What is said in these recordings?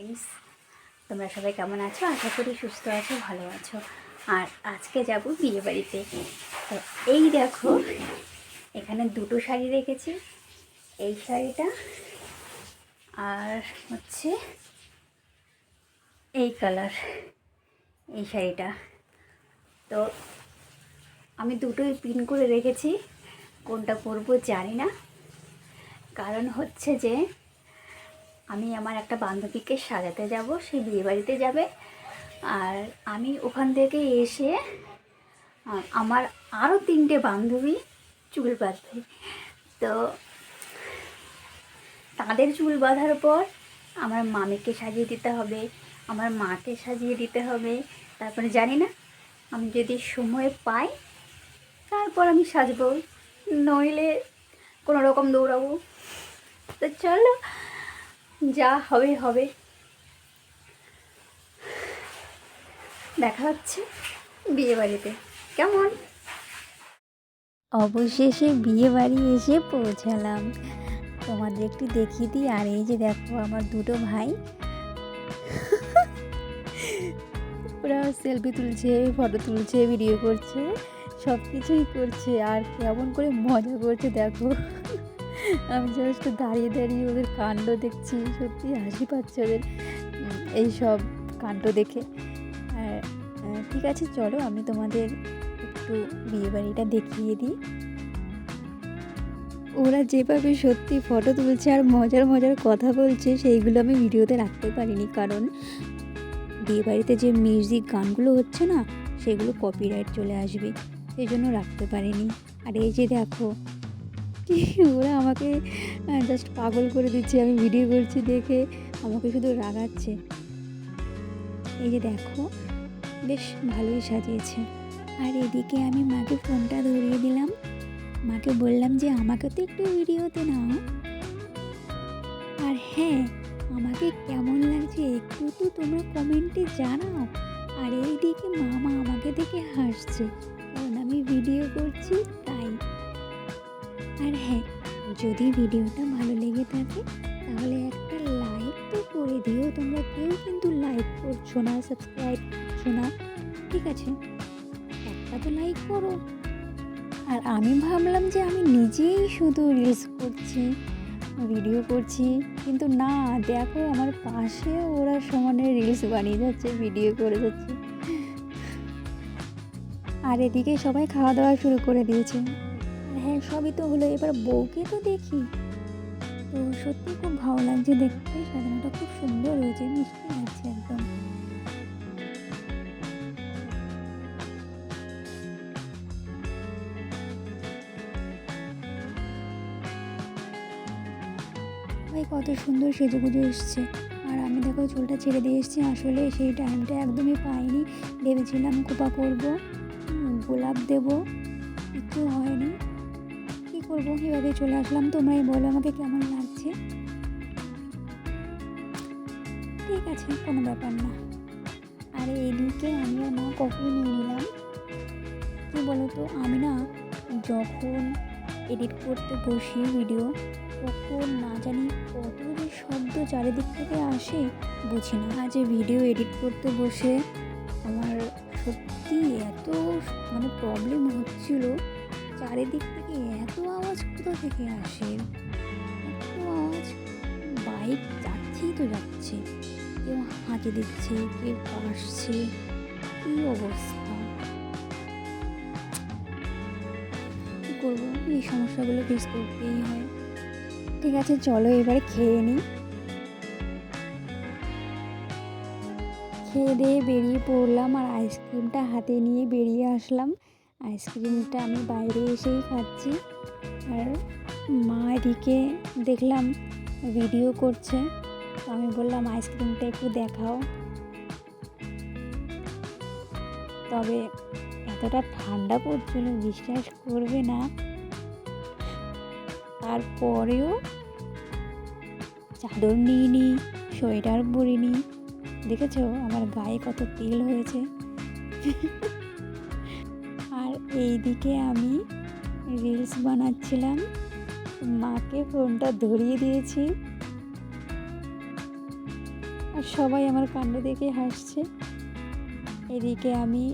Friends তোমরা সবাই কেমন আছো? আশা করি সুস্থ আছো, ভালো আছো। আর আজকে যাব বিয়ে বাড়িতে। তো এই দেখো, এখানে দুটো শাড়ি রেখেছি। এই শাড়িটা আর হচ্ছে এই কালার, এই শাড়িটা। তো আমি দুটোই পিন করে রেখেছি। কোনটা পরবো জানি না। কারণ হচ্ছে যে আমি আমার একটা বান্ধবীকে সাজাতে যাব, সে বিয়ে বাড়িতে যাবে। আর আমি ওখান থেকে এসে আমার আরও তিনটে বান্ধবী চুল বাঁধবে। তো তাদের চুল বাঁধার পর আমার মামিকে সাজিয়ে দিতে হবে, আমার মাকে সাজিয়ে দিতে হবে। তারপরে জানি না, আমি যদি সময় পাই, তারপর আমি সাজবো। নইলে কোনো রকম দৌড়াবো। তো চলো যা হবে হবে। দেখা হচ্ছে বিয়ে বাড়িতে। কেমন? অবশেষে বিয়ে বাড়ি এসে পৌঁছালাম। তোমাদের একটু দেখিয়ে দিই, আর এই যে দেখো আমার দুটো ভাই। ওরা সেলফি তুলছে ফটো তুলছে ভিডিও করছে সব কিছুই করছে, আর কেমন করে মজা করছে দেখো। আমি জাস্ট দাঁড়িয়ে দাঁড়িয়ে ওদের কাণ্ড দেখছি সত্যি হাসি পাচ্ছে ওদের উম, এই সব কাণ্ড দেখে। আর ঠিক আছে চলো আমি তোমাদের একটু বিয়েবাড়িটা দেখিয়ে দিই। ওরা যেভাবে সত্যি ফটো তুলছে আর মজার মজার কথা বলছে সেইগুলো আমি ভিডিওতে রাখতে পারিনি কারণ বিয়েবাড়িতে যে মিউজিক গানগুলো হচ্ছে না সেগুলো কপিরাইট চলে আসবে সেই জন্য রাখতে পারিনি। আর এই যে দেখো ওরা আমাকে জাস্ট পাগল করে দিচ্ছে। আমি ভিডিও করছি দেখে আমাকে শুধু রাগাচ্ছে। এই যে দেখো, বেশ ভালোই সাজিয়েছে। আর এদিকে আমি মাকে ফোনটা ধরিয়ে দিলাম। মাকে বললাম যে, আমাকে তো একটু ভিডিওতে নাও। আর হ্যাঁ আমাকে কেমন লাগছে একটু তো তোমরা কমেন্টে জানাও। আর এইদিকে মামা আমাকে দেখে হাসছে। কারণ আমি ভিডিও করছি, তাই। আর হ্যাঁ যদি ভিডিওটা ভালো লেগে থাকে, তাহলে একটা লাইক তো করে দিও। তোমরা কেউ কিন্তু লাইক করছ না, সাবস্ক্রাইব করছ না, ঠিক আছে? একটা তো লাইক করো। আর আমি ভাবলাম যে আমি নিজেই শুধু রিলস করছি ভিডিও করছি, কিন্তু না, দেখো আমার পাশে ওরা সমানে রিলস বানিয়ে যাচ্ছে ভিডিও করে যাচ্ছে। আর এদিকে সবাই খাওয়া দাওয়া শুরু করে দিয়েছে। হ্যাঁ সবই তো হলো। এবার বউকে তো দেখি। তো সত্যি খুব ভালো লাগছে দেখতে। সাজানোটা খুব সুন্দর হয়েছে, মিষ্টি লাগছে একদম। ভাই, কত সুন্দর সেজে গুজে এসছে। আর আমি দেখো চুলটা ছেড়ে দিয়ে এসেছি। আসলে সেই টাইমটা একদমই পাইনি। ভেবেছিলাম কোপা করব গোলাপ দেব। কিছু হয়নি। করব, এভাবে চলে আসলাম। তোমরাই বলো আমাকে কেমন লাগছে? ঠিক আছে, কোনো ব্যাপার না। আর এদিকে আমি আর মা নিয়ে নিলাম। কী বলো তো আমি না যখন এডিট করতে বসি ভিডিও তখন না জানি কত যে শব্দ চারিদিক থেকে আসে, বুঝি না। আজ ভিডিও এডিট করতে বসে, আমার সত্যি এত মানে প্রবলেম হচ্ছিল। চারিদিক থেকে এত আওয়াজ কোথা থেকে আসে? এত আওয়াজ। বাইক যাচ্ছেই তো যাচ্ছে। কেউ হাঁকে দিচ্ছে কেউ আসছে কী অবস্থা? কী করব? এই সমস্যাগুলো ফেস করতেই হয়। ঠিক আছে, চলো এবারে খেয়ে নিই খেয়ে দিয়ে বেরিয়ে পড়লাম আর আইসক্রিমটা হাতে নিয়ে বেরিয়ে আসলাম। আইসক্রিমটা আমি বাইরে এসেই খাচ্ছি। আর মা এদিকে দেখলাম ভিডিও করছে। তো আমি বললাম, আইসক্রিমটা একটু দেখাও। তবে এতটা ঠান্ডা পড়ছিল, বিশ্বাস করবে না। তারপরেও চাদর নিইনি, সোয়েটার পরিনি। দেখেছ? আমার গায়ে কত তেল হয়েছে। আর এইদিকে আমি রিলস বানাচ্ছিলাম। মাকে ফোনটা ধরিয়ে দিয়েছি। আর সবাই আমার কাণ্ড দেখে হাসছে। এদিকে আমি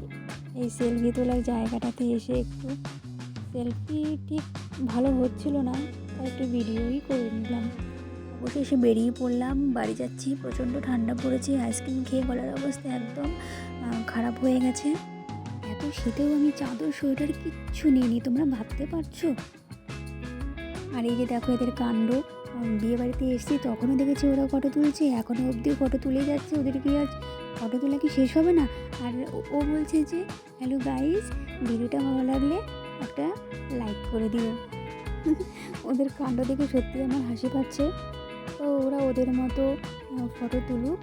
এই সেলফি তোলার জায়গাটাতে এসে একটু সেলফি ঠিক ভালো হচ্ছিল না, তাই একটু ভিডিওই করে নিলাম। এসে বেরিয়ে পড়লাম, বাড়ি যাচ্ছি, প্রচণ্ড ঠান্ডা পড়েছে আইসক্রিম খেয়ে গলার অবস্থা একদম খারাপ হয়ে গেছে। এত শীতেও আমি চাদর, সোয়েটার কিচ্ছু নিইনি, তোমরা ভাবতে পারছ? আর এই যে দেখো এদের কাণ্ড বিয়ে বাড়িতে এসেছি, তখনও দেখেছি ওরা ফটো তুলছে, এখনও অবধি ফটো তুলে যাচ্ছে, ওদের কি আর ফটো তোলা কি শেষ হবে না? আর ও- বলছে যে, হ্যালো গাইস, ভিডিওটা ভালো লাগলে একটা লাইক করে দিও। ওদের কাণ্ড দেখে সত্যি আমার হাসি পাচ্ছে। তো ওরা ওদের মতো ফটো তুলুক।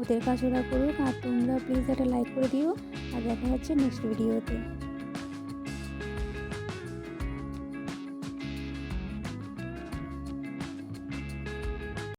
ওদের কাজ ওরা করুক আর তোমরা প্লিজ একটা লাইক করে দিও। আর দেখা হচ্ছে নেক্সট ভিডিওতে